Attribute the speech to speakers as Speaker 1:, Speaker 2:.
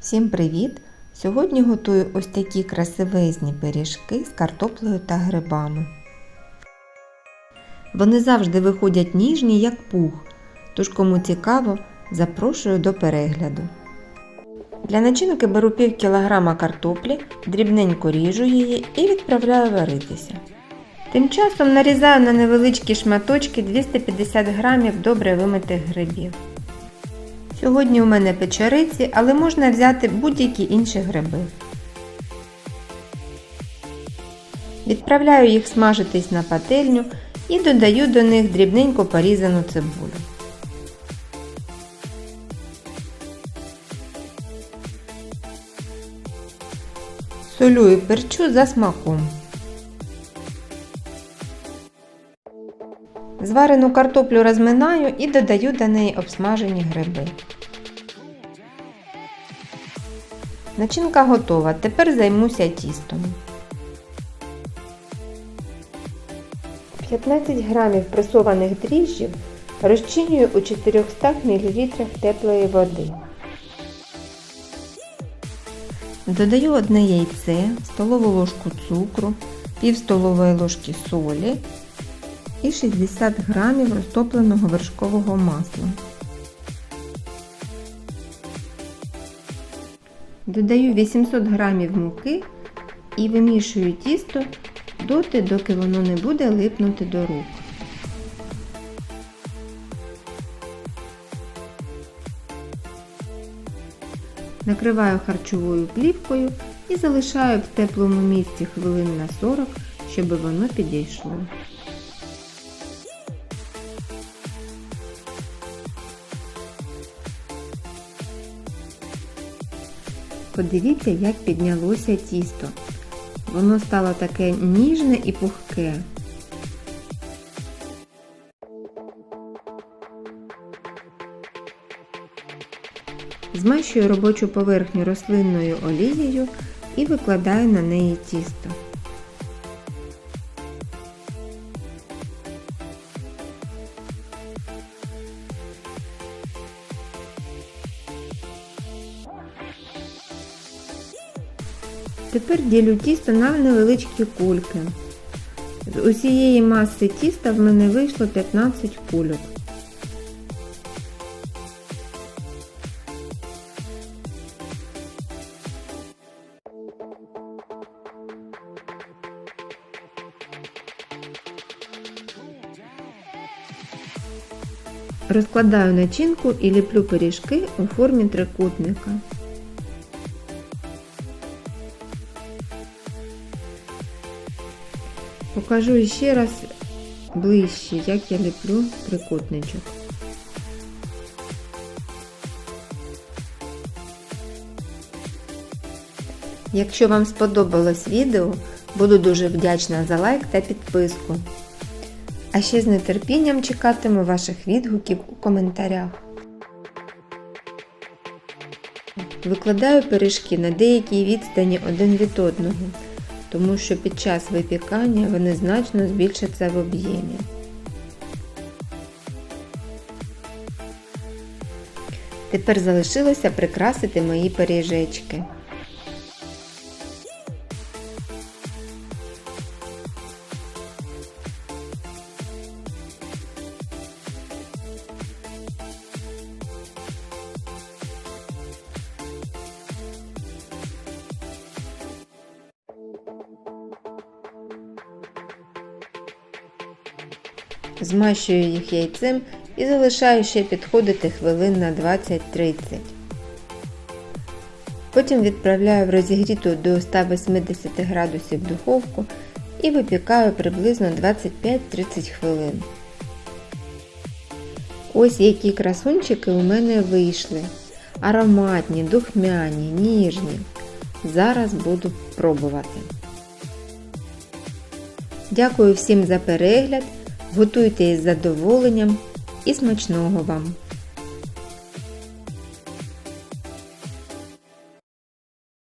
Speaker 1: Всім привіт! Сьогодні готую ось такі красивезні пиріжки з картоплею та грибами. Вони завжди виходять ніжні, як пух, тож кому цікаво, запрошую до перегляду. Для начинки беру пів кілограма картоплі, дрібненько ріжу її і відправляю варитися. Тим часом нарізаю на невеличкі шматочки 250 г добре вимитих грибів. Сьогодні у мене печериці, але можна взяти будь-які інші гриби. Відправляю їх смажитись на пательню і додаю до них дрібненько порізану цибулю. Солю і перчу за смаком. Зварену картоплю розминаю і додаю до неї обсмажені гриби. Начинка готова. Тепер займуся тістом. 15 грамів пресованих дріжджів розчинюю у 400 мл теплої води. Додаю одне яйце, столову ложку цукру, пів столової ложки солі і 60 грамів розтопленого вершкового масла. Додаю 800 грамів муки і вимішую тісто доти, доки воно не буде липнути до рук. Накриваю харчовою плівкою і залишаю в теплому місці хвилин на 40, щоб воно підійшло. Подивіться, як піднялося тісто. Воно стало таке ніжне і пухке. Змащую робочу поверхню рослинною олією і викладаю на неї тісто. Тепер ділю тісто на невеличкі кульки. З усієї маси тіста в мене вийшло 15 кульок. Розкладаю начинку і ліплю пиріжки у формі трикутника. Покажу ще раз ближче, як я ліплю трикутничок. Якщо вам сподобалось відео, буду дуже вдячна за лайк та підписку. А ще з нетерпінням чекатиму ваших відгуків у коментарях. Викладаю пиріжки на деякій відстані один від одного тому що під час випікання вони значно збільшаться в об'ємі. Тепер залишилося прикрасити мої пиріжечки. Змащую їх яйцем і залишаю ще підходити хвилин на 20-30. Потім відправляю в розігріту до 180 градусів духовку і випікаю приблизно 25-30 хвилин. Ось які красунчики у мене вийшли. Ароматні, духмяні, ніжні. Зараз буду пробувати. Дякую всім за перегляд. Готуйте із задоволенням і смачного вам!